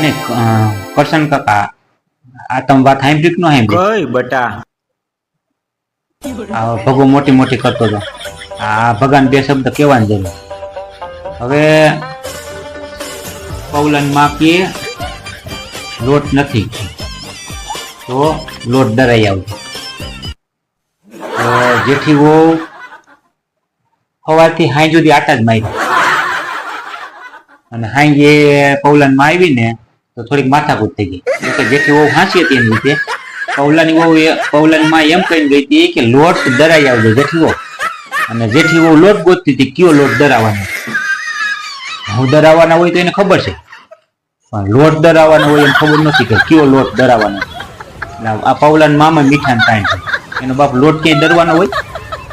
અને કરશન કાકા આ તમે વાત હાઈબ્રિક નો હાઈબ્રિક કઈ બટા? આ ભગો મોટી મોટી કરતો હતો. આ ભગવાન બે શબ્દ કેવા જરૂર. હવે પૌલન માપીએ લોટ નથી તો લોટ ડરાઈ આવજો તો વો હવાથી હાઈ સુધી આટા જ મારી અને હાઈ પૌલનમાં આવી ને તો થોડીક માથાકૂટ થઈ ગઈ. કે જેઠી વહુ હાંસી હતી એની રીતે પૌલાની વહુ એ, પૌલાની માં એમ કહીને ગઈ હતી કે લોટ ડરાઈ આવજો જેઠી વહુ. અને જેઠી વહુ લોટ ગોતતી હતી કયો લોટ ડરાવવાનો હું ડરાવવાના હોય તો એને ખબર છે. પણ લોટ ડરાવવાનો હોય એને ખબર નથી કે કયો લોટ દરાવાનો આ પૌલાન મામા મીઠાન કાંઈ છે એનો બાપ લોટ ક્યાંય ડરવાનો હોય?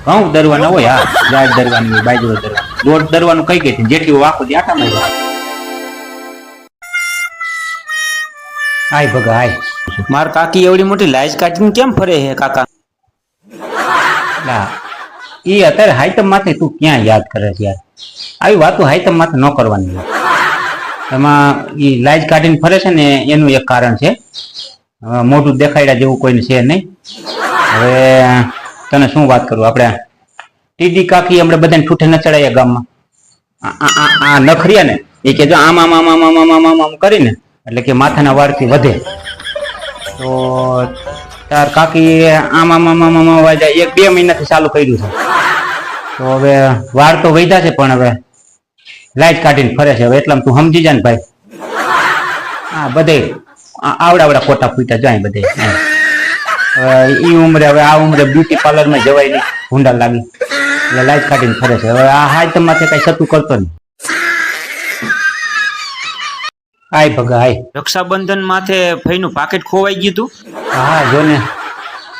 ઘઉં દરવાના હોય, હા, ગાય ડરવાની હોય, બાજરો ડરવાનો લોટ ડરવાનું કઈ કઈ જેટલી આખો આટા મારી આય ભગા આય. માર કાકી એવડી મોટી લાજ કાઢીને કેમ ફરે હે કાકા? ના એ અત્યારે હાઈટમ માથે તું ક્યાં યાદ કરે છે યાર? આવી વાતો હાઈટમ માથે ન કરવાની એમાં એ લાજ કાઢીને ફરે છે ને એનું એક કારણ છે. મોટું દેખાડ્યા જેવું કોઈને છે નહીં. હવે તને શું વાત કરું આપણે ટીડી કાકી આપણે બધાને ઠૂઠે ન ચડાયા ગામમાં. આ નખરિયા ને એ કે જો આમ આમ આમ આમ આમ આમ આમ કરીને. એટલે કે માથાના વાળથી વધે. તો તાર કાકી આમ આમ આમ આમ આમ આમ એક બે મહિનાથી ચાલુ કર્યું છે. તો હવે વાળ તો વૈધા છે પણ હવે લાઈટ કાઢીને ફરે છે. હવે એટલામાં તું સમજી જા ને ભાઈ. હા બધે આ- આવડા આવડા ખોટા ફૂટા જાય બધે. ઈ ઉંમરે હવે આ ઉંમરે બ્યુટી પાર્લરમાં જવાય નહીં. હુંડા લાગી. એટલે લાઈટ કાઢીને ફરે છે. હવે આ હાય તમારે કઈ સતું કરતો નહીં. આય ભગા આય રક્ષાબંધન માથે ફઈનું પાકેટ ખોવાઈ ગયું તું? હા જો ને.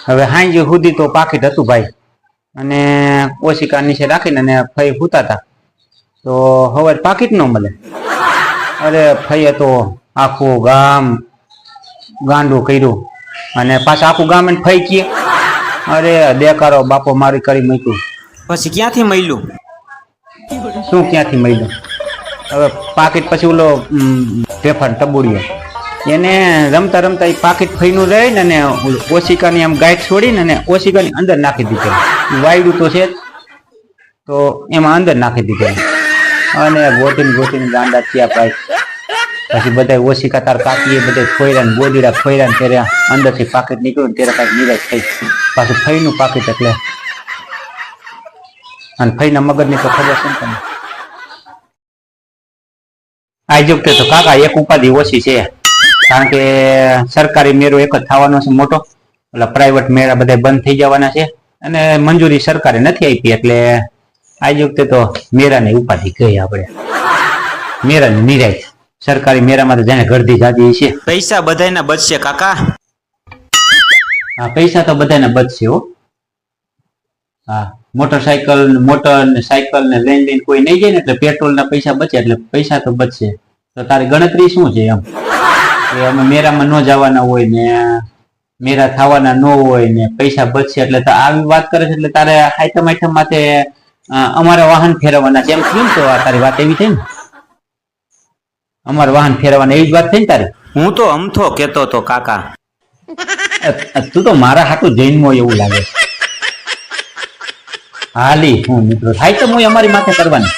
હવે હાંજે સુધી તો પાકીટ હતું ભાઈ. અને ઓશિકા નીચે રાખીને અને ફઈ હુતા હતા તો હવે પાકીટ ન મળે. અરે ફઈએ તો આખું ગામ ગાંડું કર્યું. અને પાછા આખું ગામ એને ફઈ કીએ અરે દેકારો બાપો મારી કરી મૂક્યું. પછી ક્યાંથી મળ્યું? શું ક્યાંથી મળ્યું? હવે પાકીટ પછી ઓલો ફેફાન ટબુડિયો. એને રમતા રમતા એ પાકીટ ફઈનું રહી ને અને ઓશિકાની આમ ગાંઠ છોડીને અને ઓશિકાની અંદર નાખી દીધેલી વાયડું તો છે તો એમાં અંદર નાખી દીધેલી અને ગોટીને ગોટીને ગાંડા થયા પાય પછી બધા ઓશિકા તાર કાકીએ બધા ખોયરા બોદીડા ખોયરા ત્યારે અંદરથી પાકીટ નીકળ્યું ત્યારે કાંઈક નિરાશ થઈ પાછું ફઈનું પાકીટ એટલે. અને ફઈના મગજની તો ખબર છે ને આ વખતે તો કાકા એક ઉપાધિ ઓછી છે. કારણ કે સરકારી મેળો એક જ થવાનો છે મોટો. એટલે પ્રાઇવેટ મેળા બધા બંધ થઈ જવાના છે. અને મંજૂરી સરકારે નથી આપી એટલે આજ વખતે તો મેળાની ઉપાધિ ગઈ આપણે. મેળાની નિરાય. સરકારી મેળામાં તો જેને ગરદી જાદી છે. પૈસા બધાયના બચશે કાકા. હા પૈસા તો બધાને બચશે હો. હા. મોટરસાયકલ મોટર ને સાયકલ ને લઈને લઈને કોઈ નહીં જાય ને એટલે પેટ્રોલ ના પૈસા બચે એટલે પૈસા તો બચશે. તો તારી ગણતરી શું છે એમ? કે અમે મેરામાં ન જવાના હોય ને મેરા થવાના ન હોય ને પૈસા બચશે એટલે આવી વાત કરે છે એટલે તારે આઈટમ આઈટમ માટે અમારે વાહન ફેરવવાના છે. એમ થયું તો તારી વાત એવી થઈ ને? અમારે વાહન ફેરવવાના એવી જ વાત થઈ ને તારી? હું તો અમથો કેતો તો કાકા. તું તો મારા હાટું જૈનમાં એવું લાગે. છે. હાલી હું મિત્રો. થાય તો હું અમારી માથે કરવાની.